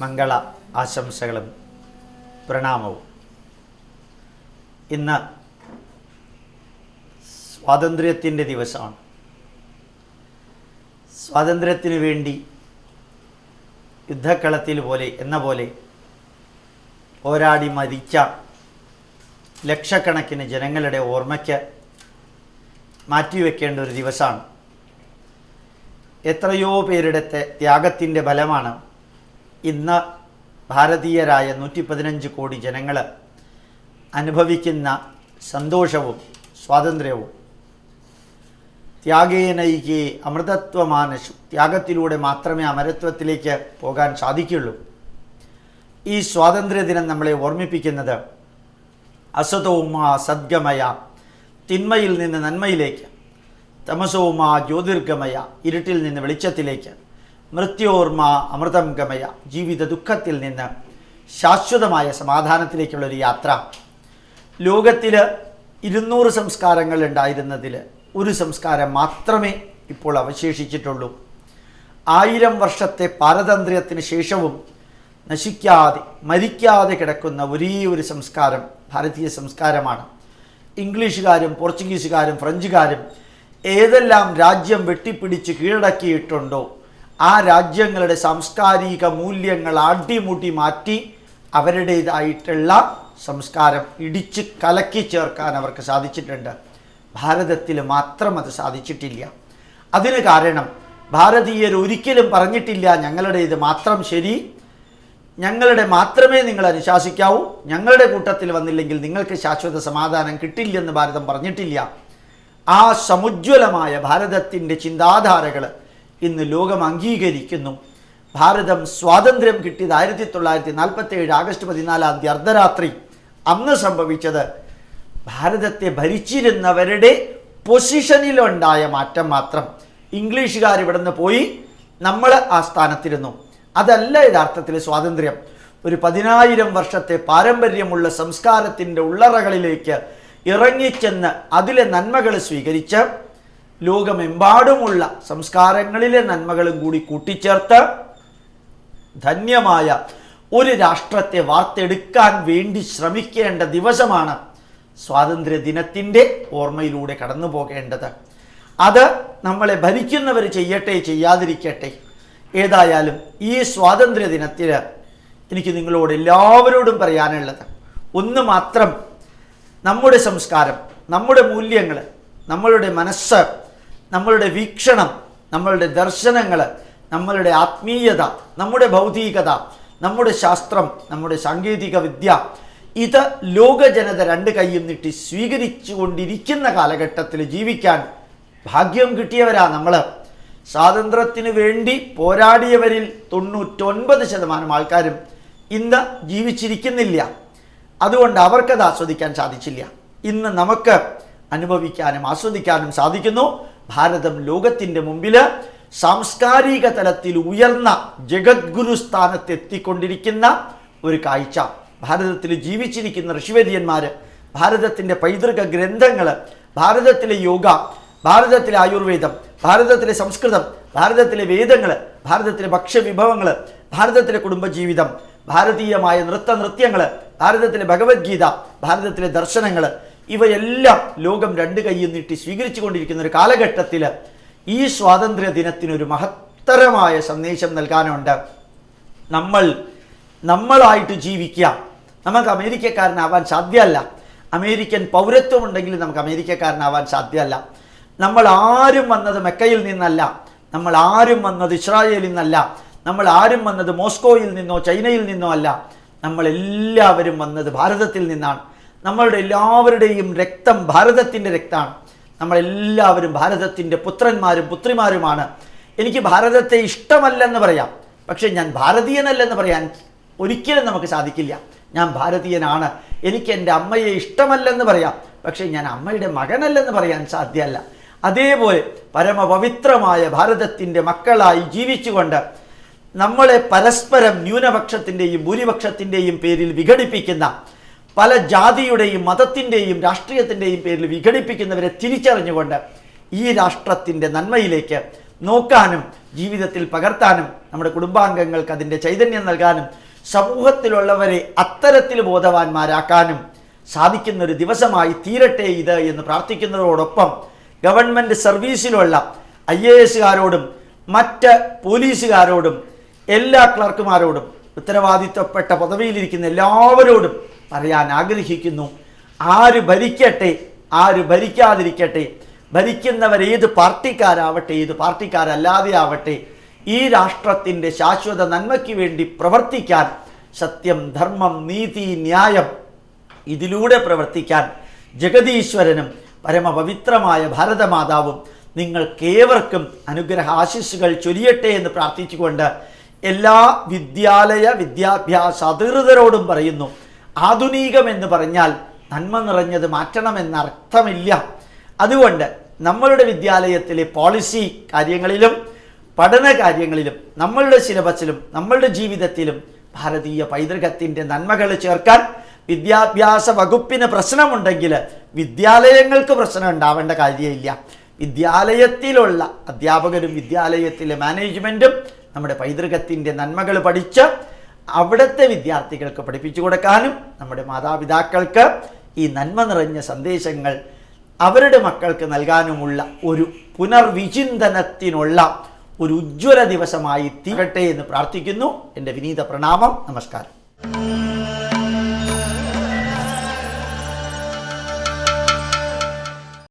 മംഗള ആശംസകളും പ്രണാമവും. ഇന്ന് സ്വാതന്ത്ര്യത്തിന്റെ ദിവസമാണ്. സ്വാതന്ത്ര്യത്തിനു വേണ്ടി യുദ്ധക്കളത്തിൽ പോലെ എന്ന പോലെ പോരാടി മരിച്ച ലക്ഷക്കണക്കിന് ജനങ്ങളുടെ ഓർമ്മയ്ക്ക് മാറ്റിവെക്കേണ്ട ഒരു ദിവസമാണ്. എത്രയോ പേരുടെ ത്യാഗത്തിന്റെ ഫലമാണ് ഇന്ന് ഭാരതീയരായ നൂറ്റി പതിനഞ്ച് കോടി ജനങ്ങൾ അനുഭവിക്കുന്ന സന്തോഷവും സ്വാതന്ത്ര്യവും. ത്യാഗേനയികെ അമൃതത്വമാനശു ത്യാഗത്തിലൂടെ മാത്രമേ അമരത്വത്തിലേക്ക് പോകാൻ സാധിക്കുള്ളൂ ഈ സ്വാതന്ത്ര്യദിനം നമ്മളെ ഓർമ്മിപ്പിക്കുന്നത് അസതോമാ സദ്ഗമയ തിന്മയിൽ നിന്ന് നന്മയിലേക്ക് തമസോമാ ജ്യോതിർഗമയ ഇരുട്ടിൽ നിന്ന് വെളിച്ചത്തിലേക്ക് മൃത്യോർമ അമൃതം ഗമയ ജീവിത ദുഃഖത്തിൽ നിന്ന് ശാശ്വതമായ സമാധാനത്തിലേക്കുള്ളൊരു യാത്ര. ലോകത്തിൽ ഇരുന്നൂറ് സംസ്കാരങ്ങൾ ഉണ്ടായിരുന്നതിൽ ഒരു സംസ്കാരം മാത്രമേ ഇപ്പോൾ അവശേഷിച്ചിട്ടുള്ളൂ. ആയിരം വർഷത്തെ പാരതന്ത്ര്യത്തിന് ശേഷവും നശിക്കാതെ മരിക്കാതെ കിടക്കുന്ന ഒരേ ഒരു സംസ്കാരം ഭാരതീയ സംസ്കാരമാണ്. ഇംഗ്ലീഷുകാരും പോർച്ചുഗീസുകാരും ഫ്രഞ്ചുകാരും ഏതെല്ലാം രാജ്യം വെട്ടിപ്പിടിച്ച് കീഴടക്കിയിട്ടുണ്ടോ ആ രാജ്യങ്ങളുടെ സാംസ്കാരിക മൂല്യങ്ങൾ അടിമുടി മാറ്റി അവരുടേതായിട്ടുള്ള സംസ്കാരം ഇടിച്ച് കലക്കി ചേർക്കാൻ അവർക്ക് സാധിച്ചിട്ടുണ്ട്. ഭാരതത്തിൽ മാത്രം അത് സാധിച്ചിട്ടില്ല. അതിന് കാരണം ഭാരതീയർ ഒരിക്കലും പറഞ്ഞിട്ടില്ല ഞങ്ങളുടെ ഇത് മാത്രം ശരി. ഞങ്ങളുടെ മാത്രമേ നിങ്ങൾ അനുശാസിക്കാവൂ. ഞങ്ങളുടെ കൂട്ടത്തിൽ വന്നില്ലെങ്കിൽ നിങ്ങൾക്ക് ശാശ്വത സമാധാനം കിട്ടില്ലെന്ന് ഭാരതം പറഞ്ഞിട്ടില്ല. ആ സമുജ്വലമായ ഭാരതത്തിന്റെ ചിന്താധാരകൾ ഇന്ന് ലോകം അംഗീകരിക്കുന്നു. ഭാരതം സ്വാതന്ത്ര്യം കിട്ടിയത് ആയിരത്തി തൊള്ളായിരത്തി നാൽപ്പത്തി ഏഴ് ആഗസ്റ്റ് പതിനാലാം തീയതി അർദ്ധരാത്രി. അന്ന് സംഭവിച്ചത് ഭാരതത്തെ ഭരിച്ചിരുന്നവരുടെ പൊസിഷനിലുണ്ടായ മാറ്റം മാത്രം. ഇംഗ്ലീഷുകാർ ഇവിടുന്ന് പോയി നമ്മൾ ആ സ്ഥാനത്തിരുന്നു. അതല്ല യഥാർത്ഥത്തിൽ സ്വാതന്ത്ര്യം. ഒരു പതിനായിരം വർഷത്തെ പാരമ്പര്യമുള്ള സംസ്കാരത്തിന്റെ ഉള്ളറകളിലേക്ക് ഇറങ്ങിച്ചെന്ന് അതിലെ നന്മകൾ സ്വീകരിച്ച് ലോകമെമ്പാടുമുള്ള സംസ്കാരങ്ങളിലെ നന്മകളും കൂടി കൂട്ടിച്ചേർത്ത് ധന്യമായ ഒരു രാഷ്ട്രത്തെ വാർത്തെടുക്കാൻ വേണ്ടി ശ്രമിക്കേണ്ട ദിവസമാണ് സ്വാതന്ത്ര്യ ദിനത്തിന്റെ ഓർമ്മയിലൂടെ കടന്നു പോകേണ്ടത് അത് നമ്മളെ ഭരിക്കുന്നവർ ചെയ്യട്ടെ ചെയ്യാതിരിക്കട്ടെ. ഏതായാലും ഈ സ്വാതന്ത്ര്യ ദിനത്തിൽ എനിക്ക് നിങ്ങളോട് എല്ലാവരോടും പറയാനുള്ളത് ഒന്ന് മാത്രം നമ്മുടെ സംസ്കാരം നമ്മുടെ മൂല്യങ്ങൾ നമ്മളുടെ മനസ്സ് നമ്മളുടെ വീക്ഷണം നമ്മളുടെ ദർശനങ്ങൾ നമ്മളുടെ ആത്മീയത നമ്മുടെ ഭൗതികത നമ്മുടെ ശാസ്ത്രം നമ്മുടെ സാങ്കേതിക വിദ്യ ഇത് ലോക ജനത രണ്ട് കൈയും നീട്ടി സ്വീകരിച്ചു കൊണ്ടിരിക്കുന്ന കാലഘട്ടത്തിൽ ജീവിക്കാൻ ഭാഗ്യം കിട്ടിയവരാ നമ്മൾ സ്വാതന്ത്ര്യത്തിന് വേണ്ടി പോരാടിയവരിൽ തൊണ്ണൂറ്റൊൻപത് ശതമാനം ആൾക്കാരും ഇന്ന് ജീവിച്ചിരിക്കുന്നില്ല. അതുകൊണ്ട് അവർക്കത് ആസ്വദിക്കാൻ സാധിച്ചില്ല. ഇന്ന് നമുക്ക് അനുഭവിക്കാനും ആസ്വദിക്കാനും സാധിക്കുന്നു. ഭാരതം ലോകത്തിന്റെ മുമ്പിൽ സാംസ്കാരിക തലത്തിൽ ഉയർന്ന ജഗദ്ഗുരു സ്ഥാനത്തെത്തിക്കൊണ്ടിരിക്കുന്ന ഒരു കാഴ്ച. ഭാരതത്തിൽ ജീവിച്ചിരിക്കുന്ന ഋഷിവര്യന്മാർ ഭാരതത്തിന്റെ പൈതൃക ഗ്രന്ഥങ്ങൾ ഭാരതത്തിലെ യോഗ ഭാരതത്തിലെ ആയുർവേദം ഭാരതത്തിലെ സംസ്കൃതം ഭാരതത്തിലെ വേദങ്ങൾ ഭാരതത്തിലെ ഭക്ഷ്യവിഭവങ്ങൾ ഭാരതത്തിലെ കുടുംബജീവിതം ഭാരതീയമായ നൃത്ത നൃത്യങ്ങൾ ഭാരതത്തിലെ ഭഗവത്ഗീത ഭാരതത്തിലെ ദർശനങ്ങൾ ഇവയെല്ലാം ലോകം രണ്ട് കൈയും നീട്ടി സ്വീകരിച്ചു കൊണ്ടിരിക്കുന്ന ഒരു കാലഘട്ടത്തിൽ ഈ സ്വാതന്ത്ര്യ ദിനത്തിനൊരു മഹത്തരമായ സന്ദേശം നൽകാനുണ്ട്. നമ്മൾ നമ്മളായിട്ട് ജീവിക്കുക. നമുക്ക് അമേരിക്കക്കാരനാവാൻ സാധ്യമല്ല. അമേരിക്കൻ പൗരത്വം ഉണ്ടെങ്കിൽ നമുക്ക് അമേരിക്കക്കാരനാവാൻ സാധ്യമല്ല. നമ്മൾ ആരും വന്നത് മെക്കയിൽ നിന്നല്ല. നമ്മൾ ആരും വന്നത് ഇസ്രായേലിൽ നിന്നല്ല. നമ്മൾ ആരും വന്നത് മോസ്കോയിൽ നിന്നോ ചൈനയിൽ നിന്നോ അല്ല. നമ്മൾ എല്ലാവരും വന്നത് ഭാരതത്തിൽ നിന്നാണ്. നമ്മളുടെ എല്ലാവരുടെയും രക്തം ഭാരതത്തിന്റെ രക്തമാണ്. നമ്മളെല്ലാവരും ഭാരതത്തിന്റെ പുത്രന്മാരും പുത്രിമാരുമാണ്. എനിക്ക് ഭാരതത്തെ ഇഷ്ടമല്ലെന്ന് പറയാം. പക്ഷേ ഞാൻ ഭാരതീയനല്ലെന്ന് പറയാൻ ഒരിക്കലും നമുക്ക് സാധിക്കില്ല. ഞാൻ ഭാരതീയനാണ്. എനിക്ക് എന്റെ അമ്മയെ ഇഷ്ടമല്ലെന്ന് പറയാം. പക്ഷേ ഞാൻ അമ്മയുടെ മകനല്ലെന്ന് പറയാൻ സാധ്യമല്ല. അതേപോലെ പരമപവിത്രമായ ഭാരതത്തിന്റെ മക്കളായി ജീവിച്ചുകൊണ്ട് നമ്മളെ പരസ്പരം ന്യൂനപക്ഷത്തിന്റെയും ഭൂരിപക്ഷത്തിന്റെയും പേരിൽ വിഘടിപ്പിക്കുന്ന പല ജാതിയുടെയും മതത്തിന്റെയും രാഷ്ട്രീയത്തിന്റെയും പേരിൽ വിഘടിപ്പിക്കുന്നവരെ തിരിച്ചറിഞ്ഞുകൊണ്ട് ഈ രാഷ്ട്രത്തിന്റെ നന്മയിലേക്ക് നോക്കാനും ജീവിതത്തിൽ പകർത്താനും നമ്മുടെ കുടുംബാംഗങ്ങൾക്ക് അതിന്റെ ചൈതന്യം നൽകാനും സമൂഹത്തിലുള്ളവരെ അത്തരത്തിൽ ബോധവാന്മാരാക്കാനും സാധിക്കുന്ന ഒരു ദിവസമായി തീരട്ടെ ഇത് എന്ന് പ്രാർത്ഥിക്കുന്നതോടൊപ്പം ഗവൺമെന്റ് സർവീസിലുള്ള ഐ എ എസുകാരോടും മറ്റ് പോലീസുകാരോടും എല്ലാ ക്ലർക്കുമാരോടും ഉത്തരവാദിത്വപ്പെട്ട പദവിയിലിരിക്കുന്ന എല്ലാവരോടും പറയാൻ ആഗ്രഹിക്കുന്നു. ആര് ഭരിക്കട്ടെ ആര് ഭരിക്കാതിരിക്കട്ടെ ഭരിക്കുന്നവർ ഏത് പാർട്ടിക്കാരാവട്ടെ ഏത് പാർട്ടിക്കാരല്ലാതെ ആവട്ടെ ഈ രാഷ്ട്രത്തിന്റെ ശാശ്വത നന്മയ്ക്ക് വേണ്ടി പ്രവർത്തിക്കാൻ സത്യം ധർമ്മം നീതി ന്യായം ഇതിലൂടെ പ്രവർത്തിക്കാൻ ജഗതീശ്വരനും പരമപവിത്രമായ ഭാരതമാതാവും നിങ്ങൾക്കേവർക്കും അനുഗ്രഹ ആശിസ്സുകൾ ചൊരിയട്ടെ എന്ന് പ്രാർത്ഥിച്ചുകൊണ്ട് എല്ലാ വിദ്യാലയ വിദ്യാഭ്യാസ അധികൃതരോടും പറയുന്നു. ആധുനികം എന്ന് പറഞ്ഞാൽ നന്മ നിറഞ്ഞത് മാറ്റണമെന്ന അർത്ഥമില്ല. അതുകൊണ്ട് നമ്മളുടെ വിദ്യാലയത്തിലെ പോളിസി കാര്യങ്ങളിലും പഠന കാര്യങ്ങളിലും നമ്മളുടെ സിലബസിലും നമ്മളുടെ ജീവിതത്തിലും ഭാരതീയ പൈതൃകത്തിന്റെ നന്മകൾ ചേർക്കാൻ വിദ്യാഭ്യാസ വകുപ്പിന് പ്രശ്നമുണ്ടെങ്കിൽ വിദ്യാലയങ്ങൾക്ക് പ്രശ്നം ഉണ്ടാവേണ്ട കാര്യമില്ല. വിദ്യാലയത്തിലുള്ള അധ്യാപകരും വിദ്യാലയത്തിലെ മാനേജ്മെന്റും നമ്മുടെ പൈതൃകത്തിന്റെ നന്മകൾ പഠിച്ച് അവിടുത്തെ വിദ്യാർത്ഥികൾക്ക് പഠിപ്പിച്ചു കൊടുക്കാനും നമ്മുടെ മാതാപിതാക്കൾക്ക് ഈ നന്മ നിറഞ്ഞ സന്ദേശങ്ങൾ അവരുടെ മക്കൾക്ക് നൽകാനുമുള്ള ഒരു പുനർവിചിന്തനത്തിനുള്ള ഒരു ഉജ്ജ്വല ദിവസമായി തീരട്ടെ എന്ന് പ്രാർത്ഥിക്കുന്നു. എന്റെ വിനീത പ്രണാമം. നമസ്കാരം.